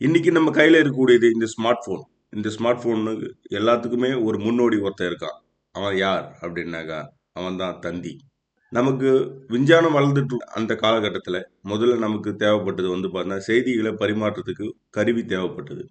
இன்னைக்கு நம்ம கையில் இருக்கக்கூடியது இந்த ஸ்மார்ட் ஃபோன் இந்த ஸ்மார்ட் ஃபோனு எல்லாத்துக்குமே ஒரு முன்னோடி ஒருத்தன் இருக்கான். அவன் யார் அப்படின்னாக்கா அவன் தான் தந்தி. நமக்கு விஞ்ஞானம் வளர்ந்துட்டு அந்த காலகட்டத்தில் முதல்ல நமக்கு தேவைப்பட்டது வந்து பார்த்தீங்கன்னா செய்திகளை பரிமாற்றத்துக்கு கருவி தேவைப்பட்டது.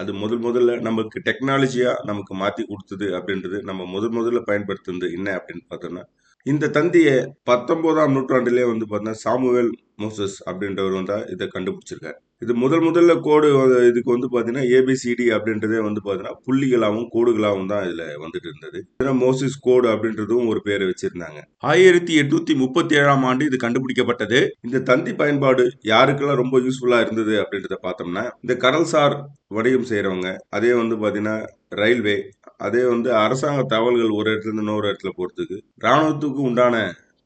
அது முதல் முதல்ல நமக்கு டெக்னாலஜியாக நமக்கு மாற்றி கொடுத்தது அப்படின்றது நம்ம முதல் முதல்ல பயன்படுத்துனது என்ன அப்படின்னு பார்த்தோம்னா இந்த தந்தியை பத்தொன்பதாம் நூற்றாண்டிலே வந்து பார்த்தீங்கன்னா சாமுவேல் மோசஸ் அப்படின்றவர் வந்து இதை கண்டுபிடிச்சிருக்காரு. இது முதல் முதல்ல கோடு இதுக்கு வந்து பார்த்தீங்கன்னா ஏபிசிடி அப்படின்றதே வந்து பார்த்தீங்கன்னா புள்ளிகளாகவும் கோடுகளாகவும் தான் இதில் வந்துட்டு இருந்தது. இதுல மோசிஸ் கோடு அப்படின்றதும் ஒரு பேரை வச்சிருந்தாங்க. ஆயிரத்தி எட்நூத்தி முப்பத்தி ஏழாம் ஆண்டு இது கண்டுபிடிக்கப்பட்டது. இந்த தந்தி பயன்பாடு யாருக்கெல்லாம் ரொம்ப யூஸ்ஃபுல்லாக இருந்தது அப்படின்றத பார்த்தோம்னா இந்த கடல்சார் வணிகம் செய்கிறவங்க அதே வந்து பார்த்தீங்கன்னா ரயில்வே அதே வந்து அரசாங்க தகவல்கள் ஒரு இடத்துல இருந்து இன்னொரு இடத்துல போகிறதுக்கு இராணுவத்துக்கு உண்டான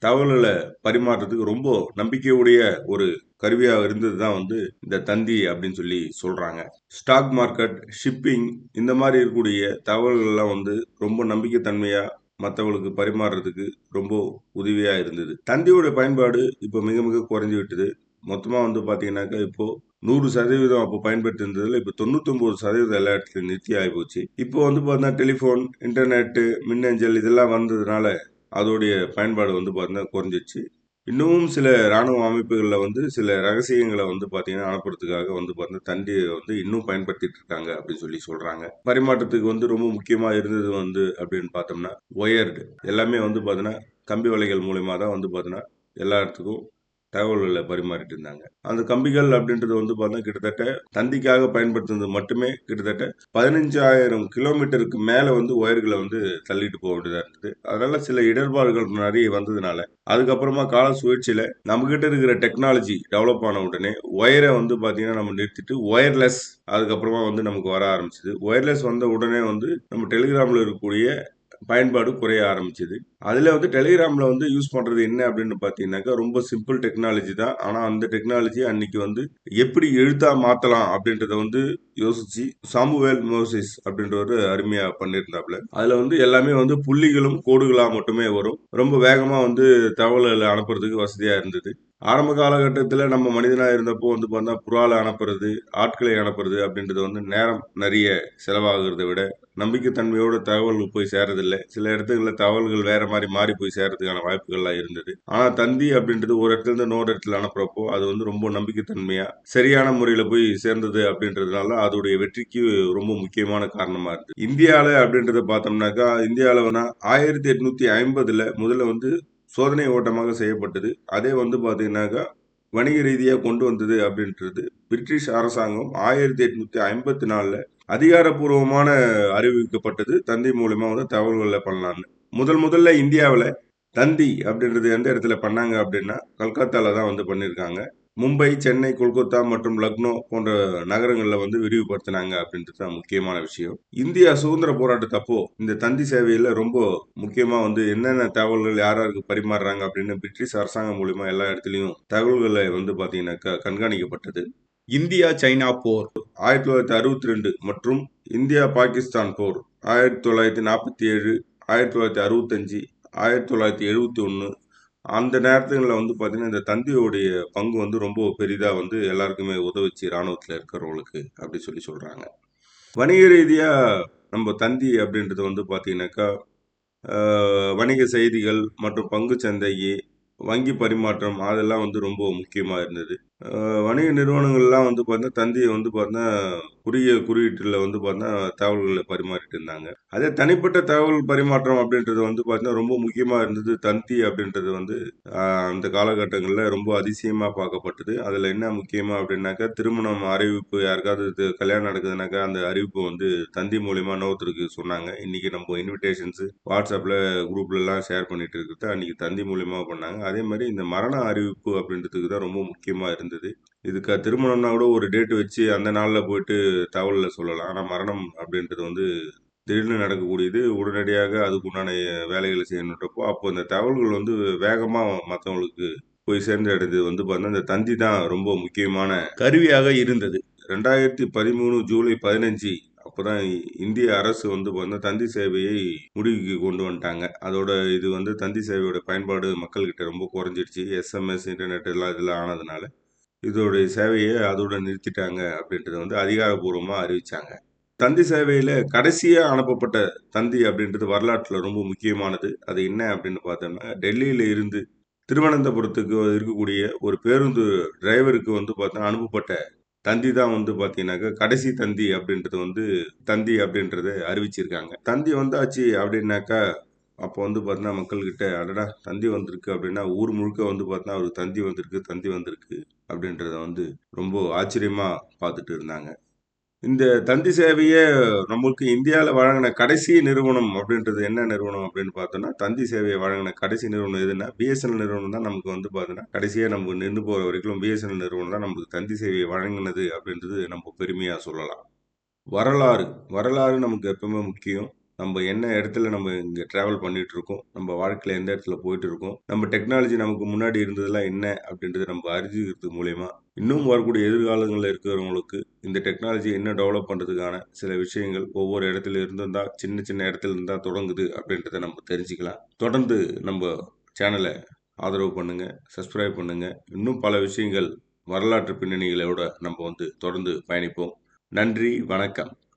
தகவல்களை பரிமாறுறதுக்கு ரொம்ப நம்பிக்கையுடைய ஒரு கருவியாக இருந்தது தான் வந்து இந்த தந்தி அப்படின்னு சொல்லி சொல்கிறாங்க ஸ்டாக் மார்க்கெட் ஷிப்பிங் இந்த மாதிரி இருக்கக்கூடிய தகவல்கள்லாம் வந்து ரொம்ப நம்பிக்கைத்தன்மையாக மற்றவங்களுக்கு பரிமாறுறதுக்கு ரொம்ப உதவியாக இருந்தது. தந்தியோட பயன்பாடு இப்போ மிக மிக குறைஞ்சு விட்டது. மொத்தமாக வந்து பார்த்தீங்கன்னாக்கா இப்போது நூறு சதவீதம் அப்போ பயன்படுத்தி இருந்ததில் இப்போ தொண்ணூத்தொம்பது சதவீதம் எல்லா இடத்துலையும் நிறுத்தி ஆகி போச்சு. இப்போ வந்து பார்த்தீங்கன்னா டெலிஃபோன் இன்டர்நெட்டு மின்னஞ்சல் இதெல்லாம் வந்ததுனால அதோடைய பயன்பாடு வந்து பார்த்தீங்கன்னா குறைஞ்சிச்சு இன்னமும் சில ராணுவ அமைப்புகளில் வந்து சில ரகசியங்களை வந்து பார்த்தீங்கன்னா அனுப்புறதுக்காக வந்து பார்த்தீங்கன்னா தண்டியை வந்து இன்னும் பயன்படுத்திட்டு இருக்காங்க அப்படின்னு சொல்லி சொல்கிறாங்க பரிமாற்றத்துக்கு வந்து ரொம்ப முக்கியமாக இருந்தது வந்து அப்படின்னு பார்த்தோம்னா ஒயர்டு எல்லாமே வந்து பார்த்தீங்கன்னா கம்பி வலைகள் மூலயமா தான் வந்து பார்த்தீங்கன்னா எல்லா இடத்துக்கும் தகவல்களை பரிமாறிட்டு இருந்தாங்க. அந்த கம்பிகள் அப்படின்றது வந்து பார்த்தா கிட்டத்தட்ட தந்திக்காக பயன்படுத்துனது மட்டுமே கிட்டத்தட்ட பதினஞ்சாயிரம் கிலோமீட்டருக்கு மேலே வந்து ஒயர்களை வந்து தள்ளிட்டு போக வேண்டியதாக இருந்தது. அதனால சில இடர்பாடுகள் நிறைய வந்ததுனால அதுக்கப்புறமா கால சுழற்சியில் நம்மகிட்ட இருக்கிற டெக்னாலஜி டெவலப் ஆன உடனே ஒயரை வந்து பார்த்தீங்கன்னா நம்ம நிறுத்திட்டு ஒயர்லெஸ் அதுக்கப்புறமா வந்து நமக்கு வர ஆரம்பிச்சது. ஒயர்லெஸ் வந்த உடனே வந்து நம்ம டெலிகிராமில் இருக்கக்கூடிய பயன்பாடு குறைய ஆரம்பிச்சது. அதில் வந்து டெலிகிராமில் வந்து யூஸ் பண்ணுறது என்ன அப்படின்னு பார்த்தீங்கன்னாக்கா ரொம்ப சிம்பிள் டெக்னாலஜி தான். ஆனால் அந்த டெக்னாலஜி அன்னைக்கு வந்து எப்படி எழுத்தா மாற்றலாம் அப்படின்றத வந்து யோசிச்சு சாமுவேல் மோசிஸ் அப்படின்றவர் அருமையாக பண்ணியிருந்தாப்புல. அதில் வந்து எல்லாமே வந்து புள்ளிகளும் கோடுகளாக மட்டுமே வரும். ரொம்ப வேகமாக வந்து தகவல்களை அனுப்புறதுக்கு வசதியாக இருந்தது. ஆரம்ப காலகட்டத்தில் நம்ம மனிதனாக இருந்தப்போ வந்து பார்த்தா புறால் அனுப்புறது ஆட்களை அனுப்புறது அப்படின்றது வந்து நேரம் நிறைய செலவாகிறத விட நம்பிக்கைத்தன்மையோட தகவல்கள் போய் சேரதில்லை சில இடத்துங்களில் தகவல்கள் வேற மாதிரி மாறி போய் சேரதுக்கான வாய்ப்புகள்லாம் இருந்தது. ஆனால் தந்தி அப்படின்றது ஒரு இடத்துல இருந்து இன்னொரு இடத்துல அனுப்புறப்போ அது வந்து ரொம்ப நம்பிக்கைத்தன்மையா சரியான முறையில் போய் சேர்ந்தது அப்படின்றதுனால அதோடைய வெற்றிக்கு ரொம்ப முக்கியமான காரணமா இருந்தது. இந்தியாவில் அப்படின்றத பார்த்தோம்னாக்கா இந்தியாவில் ஆயிரத்தி எட்நூத்தி ஐம்பதுல முதல்ல வந்து சோதனை ஓட்டமாக செய்யப்பட்டது. அதே வந்து பார்த்தீங்கன்னாக்கா வணிக ரீதியாக கொண்டு வந்தது அப்படின்றது பிரிட்டிஷ் அரசாங்கம் ஆயிரத்தி எட்நூத்தி ஐம்பத்தி நாலில் அதிகாரப்பூர்வமான அறிவிக்கப்பட்டது. தந்தி மூலயமா வந்து தகவல்களை பண்ணலான்னு முதல் முதல்ல இந்தியாவில் தந்தி அப்படின்றது எந்த இடத்துல பண்ணாங்க அப்படின்னா கல்கத்தால தான் வந்து பண்ணியிருக்காங்க மும்பை சென்னை கொல்கத்தா மற்றும் லக்னோ போன்ற நகரங்களில் வந்து விரிவுபடுத்தினாங்க அப்படின்றது தான் முக்கியமான விஷயம். இந்தியா சுதந்திர போராட்டத்தப்போ இந்த தந்தி சேவையில் ரொம்ப முக்கியமாக வந்து என்னென்ன தகவல்கள் யார் யாருக்கு பரிமாறுறாங்க அப்படின்னு பிரிட்டிஷ் அரசாங்கம் மூலிமா எல்லா இடத்துலையும் தகவல்களை வந்து பார்த்தீங்கன்னாக்கா கண்காணிக்கப்பட்டது. இந்தியா சைனா போர் ஆயிரத்தி தொள்ளாயிரத்தி அறுபத்தி ரெண்டு மற்றும் இந்தியா பாகிஸ்தான் போர் ஆயிரத்தி தொள்ளாயிரத்தி நாற்பத்தி ஏழு ஆயிரத்தி தொள்ளாயிரத்தி அறுபத்தஞ்சு ஆயிரத்தி தொள்ளாயிரத்தி எழுபத்தி ஒன்று அந்த நேரத்துங்களில் வந்து பார்த்தீங்கன்னா இந்த தந்தியோடைய பங்கு வந்து ரொம்ப பெரிதாக வந்து எல்லாருக்குமே உதவிச்சு இராணுவத்தில் இருக்கிறவங்களுக்கு அப்படி சொல்லி சொல்கிறாங்க வணிக ரீதியாக நம்ம தந்தி அப்படின்றது வந்து பார்த்தீங்கன்னாக்கா வணிக செய்திகள் மற்றும் பங்கு சந்தை வங்கி பரிமாற்றம் அதெல்லாம் வந்து ரொம்ப முக்கியமாக இருந்தது. வணிக நிறுவனங்கள்லாம் வந்து பார்த்தீங்கன்னா தந்தியை வந்து பார்த்தீங்கன்னா குறுகிய குறியீட்டில் வந்து பார்த்தீங்கன்னா தகவல்களை பரிமாறிட்டு இருந்தாங்க. அதே தனிப்பட்ட தகவல் பரிமாற்றம் அப்படின்றது வந்து பார்த்தீங்கன்னா ரொம்ப முக்கியமாக இருந்தது தந்தி அப்படின்றது வந்து அந்த காலகட்டங்களில் ரொம்ப அதிசயமாக பார்க்கப்பட்டது. அதில் என்ன முக்கியமாக அப்படின்னாக்கா திருமணம் அறிவிப்பு யாருக்காவது இது கல்யாணம் நடக்குதுனாக்கா அந்த அறிவிப்பு வந்து தந்தி மூலயமா இன்னொருத்தருக்கு சொன்னாங்க. இன்றைக்கி நம்ம இன்விடேஷன்ஸு வாட்ஸ்அப்பில் குரூப்லலாம் ஷேர் பண்ணிட்டு இருக்கிறது அன்றைக்கி தந்தி மூலயமா பண்ணாங்க. அதே மாதிரி இந்த மரண அறிவிப்பு அப்படின்றதுக்கு தான் ரொம்ப முக்கியமாக இருந்தது. இருந்தது. இதுக்கு திருமணம்னா கூட ஒரு டேட் வச்சு அந்த நாளில் போயிட்டு தகவலில் சொல்லலாம். ஆனால் மரணம் அப்படின்றது வந்து திடீர்னு நடக்கக்கூடியது. உடனடியாக அதுக்குண்டான வேலைகளை செய்யணுன்றப்போ அப்போ இந்த தகவல்கள் வந்து வேகமாக மற்றவங்களுக்கு போய் சேர்ந்தடைது வந்து பார்த்தீங்கன்னா இந்த தந்தி தான் ரொம்ப முக்கியமான கருவியாக இருந்தது. ரெண்டாயிரத்தி பதிமூணு ஜூலை பதினஞ்சு அப்போ தான் இந்திய அரசு வந்து பார்த்தீங்கன்னா தந்தி சேவையை முடிவுக்கு கொண்டு வந்துட்டாங்க. அதோட இது வந்து தந்தி சேவையோட பயன்பாடு மக்கள்கிட்ட ரொம்ப குறைஞ்சிடுச்சு. எஸ்எம்எஸ் இன்டர்நெட் எல்லாம் இதெல்லாம் ஆனதுனால. இதோடைய சேவையை அதோட நிறுத்திட்டாங்க அப்படின்றத வந்து அதிகாரப்பூர்வமாக அறிவித்தாங்க தந்தி சேவையில் கடைசியாக அனுப்பப்பட்ட தந்தி அப்படின்றது வரலாற்றில் ரொம்ப முக்கியமானது. அது என்ன அப்படின்னு பார்த்தோம்னா டெல்லியில் இருந்து திருவனந்தபுரத்துக்கு இருக்கக்கூடிய ஒரு பேருந்து டிரைவருக்கு வந்து பார்த்தோன்னா அனுப்பப்பட்ட தந்தி தான் வந்து பார்த்தீங்கன்னாக்கா கடைசி தந்தி அப்படின்றது வந்து தந்தி அப்படின்றத அறிவிச்சிருக்காங்க. தந்தி வந்தாச்சு அப்படின்னாக்கா அப்போ வந்து பார்த்தீங்கன்னா மக்கள்கிட்ட அடடா தந்தி வந்திருக்கு அப்படின்னா ஊர் முழுக்க வந்து பார்த்தீங்கன்னா அவருக்கு தந்தி வந்திருக்கு தந்தி வந்திருக்கு. அப்படின்றத வந்து ரொம்ப ஆச்சரியமாக பார்த்துட்டு இருந்தாங்க. இந்த தந்தி சேவையை நம்மளுக்கு இந்தியாவில் வழங்கின கடைசி நிறுவனம் அப்படின்றது என்ன நிறுவனம் அப்படின்னு பார்த்தோன்னா தந்தி சேவையை வழங்கின கடைசி நிறுவனம் எதுனா பிஎஸ்என்எல் நிறுவனம் தான் நமக்கு வந்து பார்த்தோன்னா கடைசியாக நமக்கு நின்று போகிற வரைக்கும் பிஎஸ்என்எல் நிறுவனம் தான் நமக்கு தந்தி சேவையை வழங்கினது அப்படின்றது நம்ம பெருமையாக சொல்லலாம். வரலாறு வரலாறு நமக்கு எப்பவுமே முக்கியம். நம்ம என்ன இடத்துல நம்ம இங்கே ட்ராவல் பண்ணிட்டு இருக்கோம் நம்ம வாழ்க்கையில் எந்த இடத்துல போயிட்டு இருக்கோம் நம்ம டெக்னாலஜி நமக்கு முன்னாடி இருந்ததெல்லாம் என்ன அப்படின்றத நம்ம அறிஞ்சிக்கிறது மூலயமா இன்னும் வரக்கூடிய எதிர்காலங்களில் இருக்கிறவங்களுக்கு இந்த டெக்னாலஜி என்ன டெவலப் பண்ணுறதுக்கான சில விஷயங்கள் ஒவ்வொரு இடத்துல இருந்தும் தான் சின்ன சின்ன இடத்துல இருந்தால் தொடங்குது அப்படின்றத நம்ம தெரிஞ்சுக்கலாம். தொடர்ந்து நம்ம சேனலை ஆதரவு பண்ணுங்கள் சப்ஸ்கிரைப் பண்ணுங்கள் இன்னும் பல விஷயங்கள் வரலாற்று பின்னணிகளோட நம்ம வந்து தொடர்ந்து பயணிப்போம். நன்றி வணக்கம்.